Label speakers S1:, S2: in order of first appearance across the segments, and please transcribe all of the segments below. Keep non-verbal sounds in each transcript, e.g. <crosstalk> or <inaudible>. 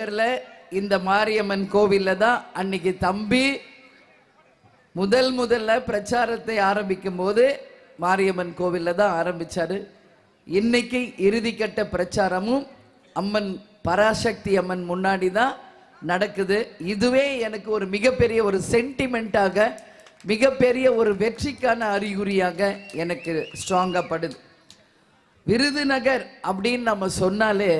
S1: விருதுநகர்ல இந்த மாரியம்மன் கோவில்ல தான் அன்னைக்கு தம்பி முதல் முதல்ல பிரச்சாரத்தை ஆரம்பிக்கும் போது மாரியம்மன் கோவில்ல தான் ஆரம்பிச்சாரு. இன்னைக்கு இறுதிக்கட்ட பிரச்சாரமும் அம்மன் பராசக்தி அம்மன் முன்னாடி தான் நடக்குது. இதுவே எனக்கு ஒரு மிகப்பெரிய ஒரு சென்டிமெண்ட்டாக மிகப்பெரிய ஒரு வெற்றிக்கான அறிகுறியாக எனக்கு ஸ்ட்ராங்காக படுது. விருதுநகர் அப்படின்னு நம்ம சொன்னாலே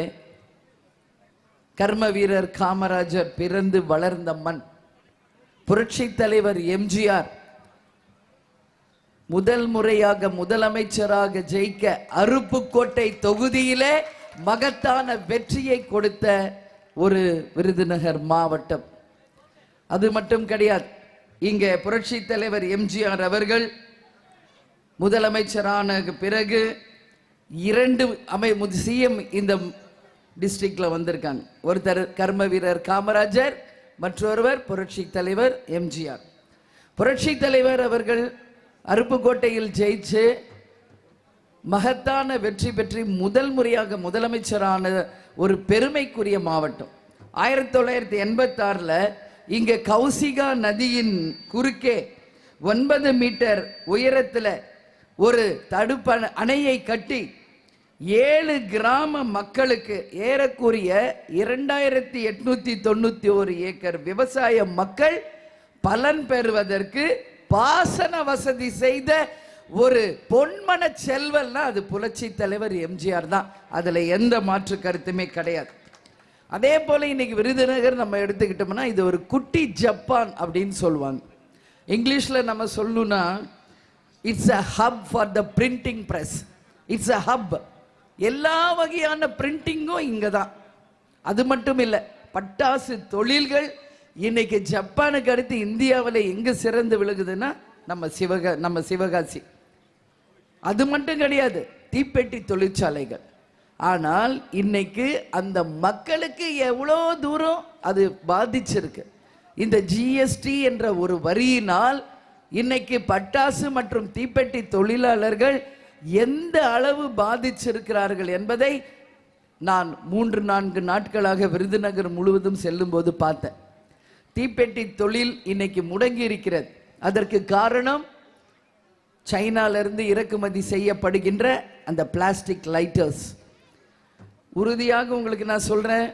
S1: கர்ம வீரர் காமராஜர் பிறந்து வளர்ந்த மண். புரட்சி தலைவர் எம்ஜிஆர். முதல் முறையாக முதலமைச்சராக ஜெயிக்க அருப்புக்கோட்டை தொகுதியிலே மகத்தான வெற்றியை கொடுத்த ஒரு விருதுநகர் மாவட்டம். அது மட்டும் கிடையாது இங்க புரட்சி தலைவர் எம்ஜிஆர் அவர்கள் முதலமைச்சரான பிறகு இரண்டு அமை சிஎம் இந்த டிஸ்ட்ரிக்டில் வந்திருக்காங்க. ஒருத்தர் கர்ம வீரர் காமராஜர் மற்றொருவர் புரட்சி தலைவர் எம்ஜிஆர். புரட்சி தலைவர் அவர்கள் அருப்புக்கோட்டையில் ஜெயிச்சு மகத்தான வெற்றி பெற்று முதல் முறையாக முதலமைச்சரான ஒரு பெருமைக்குரிய மாவட்டம். ஆயிரத்தி தொள்ளாயிரத்தி எண்பத்தாறில் இங்கே கௌசிகா நதியின் குறுக்கே ஒன்பது மீட்டர் உயரத்தில் ஒரு தடுப்பண அணையை கட்டி ஏழு கிராம மக்களுக்கு ஏறக்குரிய இரண்டாயிரத்தி எட்நூத்தி தொண்ணூத்தி ஒரு ஏக்கர் விவசாய மக்கள் பலன் பெறுவதற்கு பாசன வசதி செய்த ஒரு பொன்மன செல்வல்னா அது புரட்சி தலைவர் எம்ஜிஆர் தான். அதுல எந்த மாற்று கருத்துமே கிடையாது. அதே போல இன்னைக்கு விருதுநகர் நம்ம எடுத்துக்கிட்டோம்னா இது ஒரு குட்டி ஜப்பான் அப்படின்னு சொல்லுவாங்க. இங்கிலீஷ்ல நம்ம சொல்லணும்னா it's a hub for the printing press it's a hub எல்லா வகையான பிரிண்டிங்கும் இங்கே தான் அது மட்டும் இல்லை பட்டாசு தொழில்கள் இன்னைக்கு ஜப்பானுக்கு அடுத்து இந்தியாவில் எங்கே சிறந்து விழுகுதுன்னா நம்ம சிவக நம்ம சிவகாசி. அது மட்டும் கிடையாது தீப்பெட்டி தொழிற்சாலைகள். ஆனால் இன்னைக்கு அந்த மக்களுக்கு எவ்வளோ தூரம் அது பாதிச்சிருக்கு. இந்த ஜிஎஸ்டி என்ற ஒரு வரியினால் இன்னைக்கு பட்டாசு மற்றும் தீப்பெட்டி தொழிலாளர்கள் எந்த அளவு பாதிச்சிருக்கிறார்கள் என்பதை நான் மூன்று நான்கு நாட்களாக விருதுநகர் முழுவதும் செல்லும்போது பார்த்தேன். தீப்பெட்டி தொழில் இன்னைக்கு முடங்கி இருக்கிறது அதற்கு காரணம் சைனாலிருந்து இறக்குமதி செய்யப்படுகின்ற அந்த பிளாஸ்டிக் லைட்டர்ஸ். உறுதியாக உங்களுக்கு நான் சொல்கிறேன்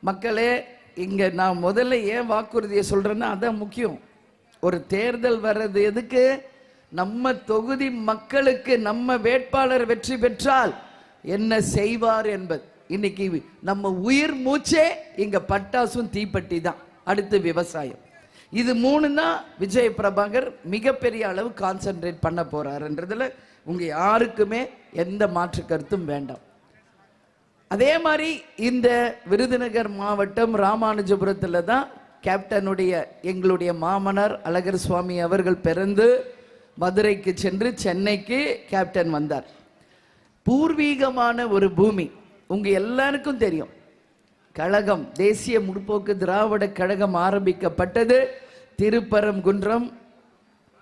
S1: மக்களே இங்கே நான் முதல்ல ஏன் வாக்குறுதியை சொல்கிறேன்னா அதான் முக்கியம். ஒரு தேர்தல் வர்றது எதுக்கு? நம்ம தொகுதி மக்களுக்கு நம்ம வேட்பாளர் வெற்றி பெற்றால் என்ன செய்வார் என்பது. இன்னைக்கு நம்ம உயிர் மூச்சே இங்க பட்டாசும் தீப்பெட்டி தான். அடுத்து விவசாயம். இது மூணு தான் விஜய பிரபாகர் மிகப்பெரிய அளவு கான்சென்ட்ரேட் பண்ண போறாருன்றதுல உங்க யாருக்குமே எந்த மாற்று கருத்தும் வேண்டாம். அதே மாதிரி இந்த விருதுநகர் மாவட்டம் ராமானுஜபுரத்தில் தான் கேப்டனுடைய எங்களுடைய மாமனார் அழகர் சுவாமி அவர்கள் பிறந்து மதுரைக்கு சென்று சென்னைக்கு கேப்டன் வந்தார். பூர்வீகமான ஒரு பூமி உங்க எல்லாருக்கும் தெரியும். கழகம் தேசிய முற்போக்கு திராவிட கழகம் ஆரம்பிக்கப்பட்டது திருப்பரங்குன்றம்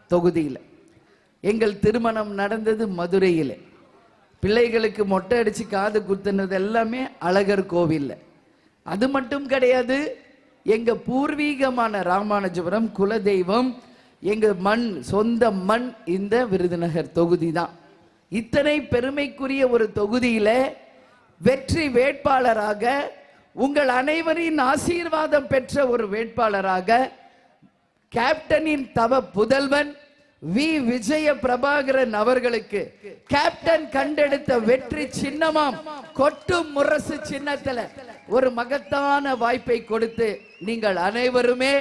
S1: தொகுதியில். எங்கள் திருமணம் நடந்தது மதுரையில். பிள்ளைகளுக்கு மொட்டை அடிச்சு காது குத்துனது எல்லாமே அழகர் கோவிலில். அது மட்டும் கிடையாது எங்க பூர்வீகமான ராமானுஜபுரம் குலதெய்வம் எங்கள் மண் சொந்த மண் இந்த விருதுநகர் தொகுதி தான் இத்தனை பெருமைக்குரிய ஒரு தொகுதியில வெற்றி வேட்பாளராக உங்கள் அனைவரின் ஆசீர்வாதம் பெற்ற ஒரு வேட்பாளராக கேப்டனின் தவ புதல்வன் வி. விஜய பிரபாகரன் அவர்களுக்கு கேப்டன் கண்டெடுத்த வெற்றி சின்னமாம் கொட்டும் முரசு சின்னத்துல ஒரு மகத்தான வாய்ப்பை கொடுத்து நீங்கள் அனைவருமே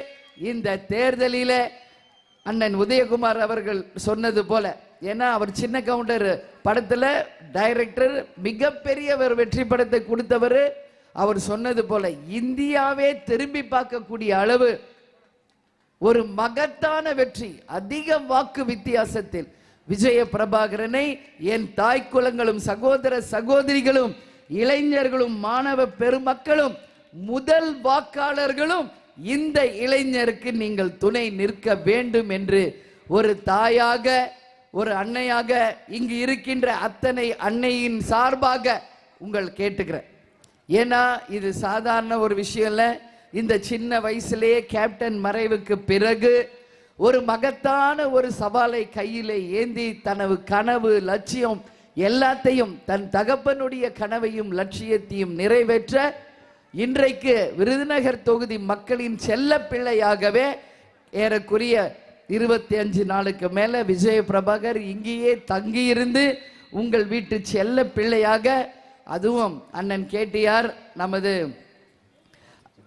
S1: இந்த தேர்தலில அண்ணன் உதயகுமார் அவர்கள் சொன்னது போல ஏன்னா அவர் சின்ன கவுண்டர். படத்துல டைரக்டர் மிகப்பெரியவர் வெற்றி படத்தை கொடுத்தவர். அவர் சொன்னது போல இந்தியாவே திரும்பி பார்க்கக்கூடிய அளவு ஒரு மகத்தான வெற்றி அதிக வாக்கு வித்தியாசத்தில். விஜய பிரபாகரனை என் தாய் குலங்களும் சகோதர சகோதரிகளும் இளைஞர்களும் மாணவ பெருமக்களும் முதல் வாக்காளர்களும் இந்த இளைஞருக்கு நீங்கள் துணை நிற்க வேண்டும் என்று ஒரு தாயாக ஒரு அன்னையாக இங்கு இருக்கின்ற அத்தனை அன்னையின் சார்பாக உங்கள் கேட்டுக்கிறேன். ஏன்னா இது சாதாரண ஒரு விஷயம் இல்லை. இந்த சின்ன வயசுலேயே கேப்டன் மறைவுக்கு பிறகு ஒரு மகத்தான ஒரு சவாலை கையிலே ஏந்தி தனது கனவு லட்சியம் எல்லாத்தையும் தன் தகப்பனுடைய கனவையும் லட்சியத்தையும் நிறைவேற்ற இன்றைக்கு விருதுநகர் தொகுதி மக்களின் செல்ல பிள்ளையாகவே ஏறக்குரிய இருபத்தி அஞ்சு நாளுக்கு மேல விஜய பிரபாகர் இங்கேயே தங்கியிருந்து உங்கள் வீட்டு செல்ல பிள்ளையாக அதுவும் அண்ணன் கேடிஆர் நமது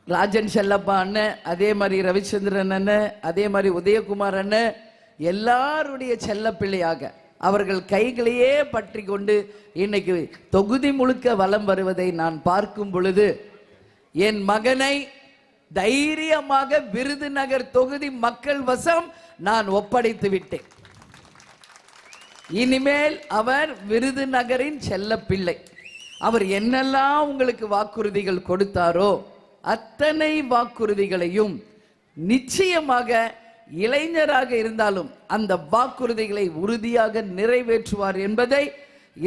S1: ராஜன் செல்லப்பா அண்ணன் அதே மாதிரி ரவிச்சந்திரன் அண்ணன் அதே மாதிரி உதயகுமார் அண்ணன் எல்லாருடைய செல்ல பிள்ளையாக அவர்கள் கைகளையே பற்றி கொண்டு இன்னைக்கு தொகுதி முழுக்க வலம் வருவதை நான் பார்க்கும் பொழுது என் மகனை தைரியமாக விருதுநகர் தொகுதி மக்கள் வசம் நான் ஒப்படைத்து விட்டேன். இனிமேல் அவர் விருதுநகரின் செல்ல பிள்ளை அவர் என்னெல்லாம் உங்களுக்கு வாக்குறுதிகள் கொடுத்தாரோ அத்தனை வாக்குறுதிகளையும் நிச்சயமாக இளைஞராக இருந்தாலும் அந்த வாக்குறுதிகளை உறுதியாக நிறைவேற்றுவார் என்பதை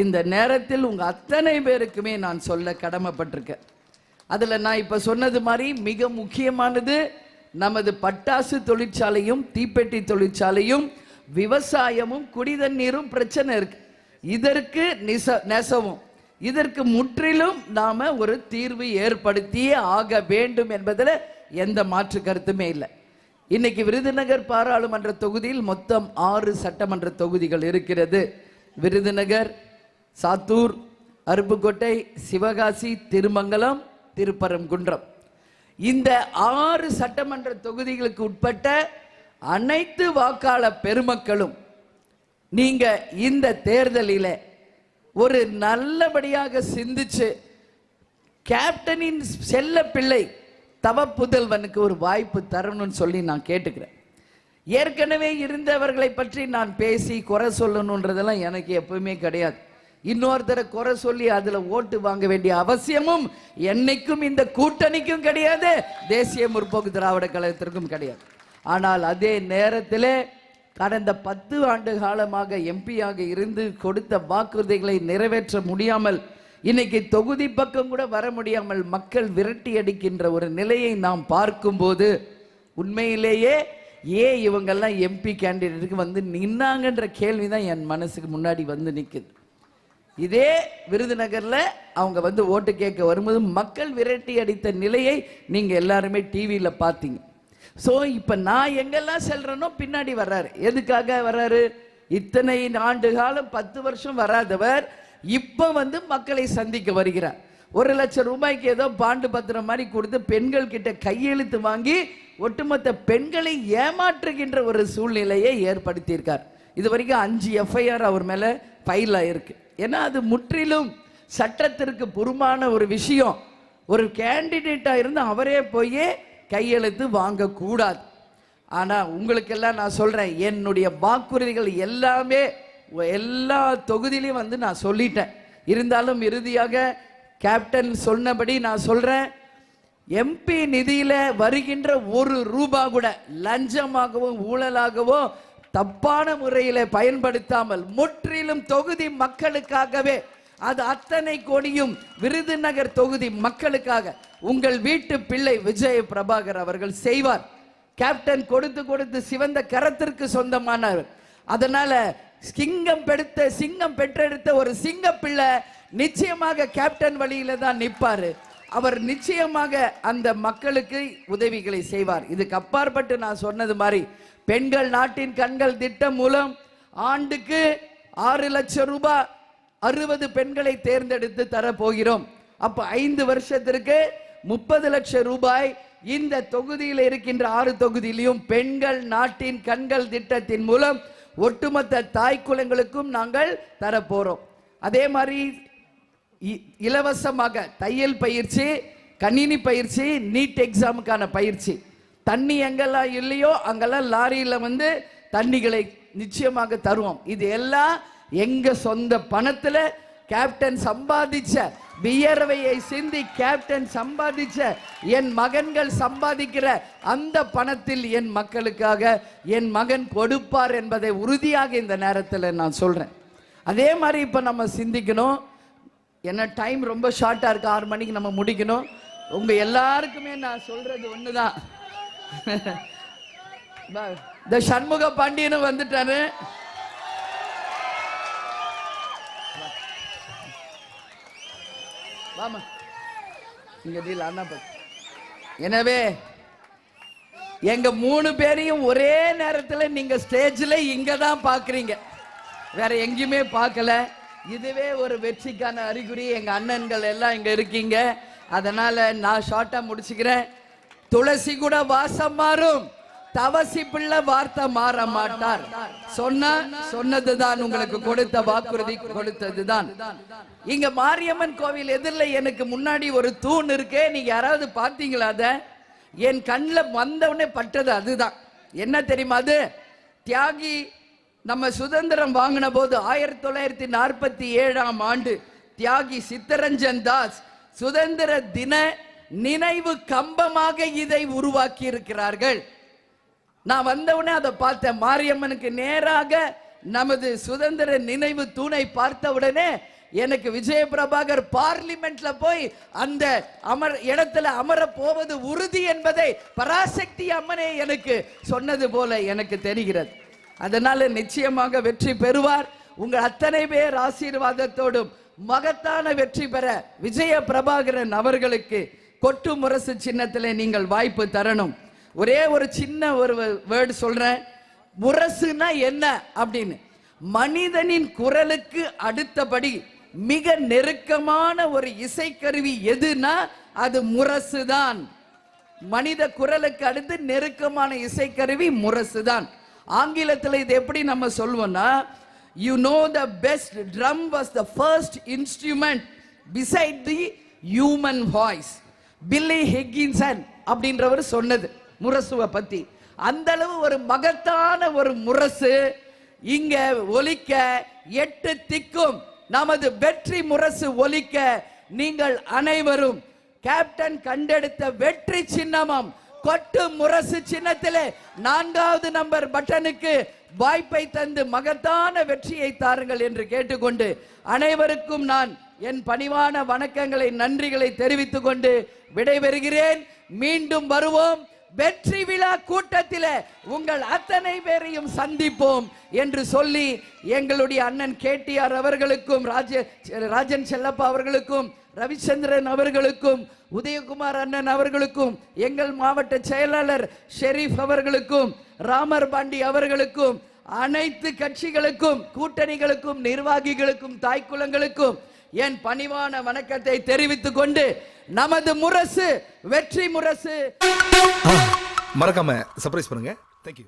S1: இந்த நேரத்தில் உங்க அத்தனை பேருக்குமே நான் சொல்ல கடமைப்பட்டிருக்கேன். அதில் நான் இப்போ சொன்னது மாதிரி மிக முக்கியமானது நமது பட்டாசு தொழிற்சாலையும் தீப்பெட்டி தொழிற்சாலையும் விவசாயமும் குடிதண்ணீரும் பிரச்சனை இருக்கு. இதற்கு நிச நெசவும். இதற்கு முற்றிலும் நாம ஒரு தீர்வு ஏற்படுத்தியே ஆக வேண்டும் என்பதில் எந்த மாற்று கருத்துமே இல்லை. இன்னைக்கு விருதுநகர் பாராளுமன்ற தொகுதியில் மொத்தம் ஆறு சட்டமன்ற தொகுதிகள் இருக்கிறது. விருதுநகர் சாத்தூர் அருப்புக்கோட்டை சிவகாசி திருமங்கலம் திருப்பரங்குன்றம் இந்த ஆறு சட்டமன்ற தொகுதிகளுக்கு உட்பட்ட அனைத்து வாக்காளர் பெருமக்களும் நீங்க இந்த தேர்தலில ஒரு நல்லபடியாக சிந்திச்சு கேப்டனின் செல்ல பிள்ளை தவ புதல்வனுக்கு ஒரு வாய்ப்பு தரணும்னு சொல்லி நான் கேட்டுக்கிறேன். ஏற்கனவே இருந்தவர்களை பற்றி நான் பேசி குறை சொல்லணுன்றதெல்லாம் எனக்கு எப்பவுமே கிடையாது. இன்னொருத்தரை குறை சொல்லி அதுல ஓட்டு வாங்க வேண்டிய அவசியமும் என்னைக்கும் இந்த கூட்டணிக்கும் கிடையாது தேசிய முற்போக்கு திராவிட கழகத்திற்கும் கிடையாது. ஆனால் அதே நேரத்திலே கடந்த பத்து ஆண்டு காலமாக எம்பியாக இருந்து கொடுத்த வாக்குறுதிகளை நிறைவேற்ற முடியாமல் இன்னைக்கு தொகுதி பக்கம் கூட வர முடியாமல் மக்கள் விரட்டி அடிக்கின்ற ஒரு நிலையை நாம் பார்க்கும்போது உண்மையிலேயே ஏன் இவங்கெல்லாம் எம்பி கேண்டிடேட்டுக்கு வந்து நின்னாங்கன்ற கேள்வி தான் என் மனசுக்கு முன்னாடி வந்து நிற்குது இதே விருதுநகர்ல அவங்க வந்து ஓட்டு கேட்க வரும்போது மக்கள் விரட்டி அடித்த நிலையை நீங்க எல்லாருமே டிவியில பார்த்தீங்க. ஸோ இப்ப நான் எங்கெல்லாம் செல்றேனோ பின்னாடி வர்றாரு. எதுக்காக வர்றாரு? இத்தனை ஆண்டு காலம் பத்து வருஷம் வராதவர் இப்ப வந்து மக்களை சந்திக்க வருகிறார். ஒரு லட்சம் ரூபாய்க்கு ஏதோ பாண்டு பத்திரம் மாதிரி கொடுத்து பெண்கள் கிட்ட கையெழுத்து வாங்கி ஒட்டுமொத்த பெண்களை ஏமாற்றுகின்ற ஒரு சூழ்நிலையை ஏற்படுத்தியிருக்கார். இது வரைக்கும் அஞ்சு எஃப்ஐஆர் அவர் மேல ஃபைல் ஆயிருக்கு. ஏன்னா அது முற்றிலும் சட்டத்திற்கு புறமான ஒரு விஷயம். ஒரு கேண்டிடேட்டாக இருந்து அவரே போய் கையெழுத்து வாங்கக்கூடாது. ஆனால் உங்களுக்கெல்லாம் நான் சொல்கிறேன் என்னுடைய வாக்குறுதிகள் எல்லாமே எல்லா தொகுதியிலையும் வந்து நான் சொல்லிட்டேன். இருந்தாலும் இறுதியாக கேப்டன் சொன்னபடி நான் சொல்கிறேன் எம்பி நிதியில் வருகின்ற ஒரு ரூபா கூட லஞ்சமாகவோ ஊழலாகவோ தப்பான முறையில் பயன்படுத்தாமல் முற்றிலும் தொகுதி மக்களுக்காகவே அது அத்தனை கோடியும் விருதுநகர் தொகுதி மக்களுக்காக உங்கள் வீட்டு பிள்ளை விஜய பிரபாகர் அவர்கள் செய்வார். கேப்டன் கொடுத்து கொடுத்து சிவந்த கரத்திற்கு சொந்தமானவர் அதனால சிங்கம் பெடுத்த சிங்கம் பெற்றெடுத்த ஒரு சிங்க பிள்ளை நிச்சயமாக கேப்டன் வழியில தான் நிற்பாரு அவர் நிச்சயமாக அந்த மக்களுக்கு உதவிகளை செய்வார். இதுக்கு அப்பாற்பட்டு நான் சொன்னது மாதிரி பெண்கள் நாட்டின் கண்கள் திட்டம் மூலம் ஆண்டுக்கு ஆறு லட்சம் ரூபாய் அறுபது பெண்களை தேர்ந்தெடுத்து தர போகிறோம் அப்ப ஐந்து வருஷத்திற்கு முப்பது லட்சம் ரூபாய் இந்த தொகுதியில் இருக்கின்ற ஆறு தொகுதியிலையும் பெண்கள் நாட்டின் கண்கள் திட்டத்தின் மூலம் ஒட்டுமொத்த தாய் குலங்களுக்கும் நாங்கள் தர போறோம் அதே மாதிரி இலவசமாக தையல் பயிற்சி கணினி பயிற்சி நீட் எக்ஸாமுக்கான பயிற்சி. தண்ணி எங்கெல்லாம் இல்லையோ அங்கெல்லாம் லாரியில் வந்து தண்ணிகளை நிச்சயமாக தருவோம். இது எல்லாம் எங்கள் சொந்த பணத்தில் கேப்டன் சம்பாதிச்ச வியர்வையை சிந்தி கேப்டன் சம்பாதிச்ச என் மகன்கள் சம்பாதிக்கிற அந்த பணத்தில் என் மக்களுக்காக என் மகன் கொடுப்பார் என்பதை உறுதியாக இந்த நேரத்தில் நான் சொல்கிறேன் அதே மாதிரி இப்போ நம்ம சிந்திக்கணும். ஏன்னா டைம் ரொம்ப ஷார்ட்டாக இருக்கு. ஆறு மணிக்கு நம்ம முடிக்கணும். உங்கள் எல்லாருக்குமே நான் சொல்கிறது ஒன்று தான் <laughs> இந்த சண்முக பாண்டியனும் வந்துட்டாரு. வாமா. இங்க டீல் அண்ணா எனவே எங்க மூணு பேரையும் ஒரே நேரத்தில் நீங்க ஸ்டேஜில் இங்க தான் பாக்குறீங்க. வேற எங்கேயுமே பார்க்கல இதுவே ஒரு வெற்றிக்கான அறிகுறி. எங்க அண்ணன்கள் எல்லாம் இங்க இருக்கீங்க. அதனால நான் ஷார்ட்டா முடிச்சுக்கிறேன். துளசி கூட வாசம் மாறும். தவசி பிள்ளை வார்த்தை மாற மாட்டார். சொன்ன சொன்னதுதான் உங்களுக்கு கொடுத்த வாக்குறுதி கொடுத்ததுதான். இங்க மாரியம்மன் கோவில் எதிரில் எனக்கு முன்னாடி ஒரு தூண் இருக்கே. நீங்க யாராவது பார்த்தீங்களா அத? என் கண்ணில் வந்தவொடனே பட்டது அதுதான். என்ன தெரியுமா அது? தியாகி நம்ம சுதந்திரம் வாங்கின போது ஆயிரத்தி தொள்ளாயிரத்தி நாற்பத்தி ஏழாம் ஆண்டு தியாகி சித்தரஞ்சன் தாஸ் சுதந்திர தின நினைவு கம்பமாக இதை உருவாக்கி இருக்கிறார்கள் நான் வந்தவுடனே அதை பார்த்தேன். மாரியம்மனுக்கு நேராக நமது சுதந்திர நினைவு தூணை பார்த்த உடனே எனக்கு விஜய பிரபாகர் பார்லிமெண்ட்ல போய் அந்த அமர் இடத்துல அமர போவது உறுதி என்பதை பராசக்தி அம்மனே எனக்கு சொன்னது போல எனக்கு தெரிகிறது. அதனால நிச்சயமாக வெற்றி பெறுவார். உங்கள் அத்தனை பேர் ஆசீர்வாதத்தோடும் மகத்தான வெற்றி பெற விஜய பிரபாகரன் அவர்களுக்கு கொட்டு முரசு சின்னத்தில் நீங்கள் வாய்ப்பு தரணும். ஒரே ஒரு சின்ன ஒரு வேர்டு சொல்றேன். முரசுனா என்ன அப்படின்னு. மனிதனின் குரலுக்கு அடுத்தபடி மிக நெருக்கமான ஒரு இசைக்கருவி எதுனா அது முரசுதான். மனித குரலுக்கு அடுத்து நெருக்கமான இசைக்கருவி முரசுதான். ஆங்கிலத்தில் இது எப்படி நம்ம சொல்வோம்னா you know the best drum was the first instrument beside the human voice Billy Higginson அப்படின்றவர் சொன்னது முரசுவை பற்றி அந்த அளவு ஒரு மகத்தான ஒரு முரசு இங்க ஒலிக்க எட்டு திக்கும். நமது வெற்றி முரசு ஒலிக்க நீங்கள் அனைவரும் கேப்டன் கண்டெடுத்த வெற்றி சின்னமம் கொட்டு முரசு சின்னத்திலே நான்காவது நம்பர் பட்டனுக்கு வாய்ப்பை தந்து மகத்தான வெற்றியை தாருங்கள் என்று கேட்டுக்கொண்டு அனைவருக்கும் நான் என் பணிவான வணக்கங்களை நன்றிகளை தெரிவித்துக் கொண்டு விடைபெறுகிறேன். மீண்டும் வருவோம். வெற்றி விழா கூட்டத்தில் உங்கள் அத்தனை பேரையும் சந்திப்போம் என்று சொல்லி எங்களுடைய அண்ணன் கேடிஆர் அவர்களுக்கும் ராஜ ராஜன் செல்லப்பா அவர்களுக்கும் ரவிச்சந்திரன் அவர்களுக்கும் உதயகுமார் அண்ணன் அவர்களுக்கும் எங்கள் மாவட்ட செயலாளர் ஷெரீப் அவர்களுக்கும் ராமர் பாண்டி அவர்களுக்கும் அனைத்து கட்சிகளுக்கும் கூட்டணிகளுக்கும் நிர்வாகிகளுக்கும் தாய்க்குளங்களுக்கும் என் பணிவான வணக்கத்தை தெரிவித்துக் கொண்டு நமது முரசு வெற்றி முரசு.
S2: மறக்காம சர்ப்ரைஸ் பண்ணுங்க.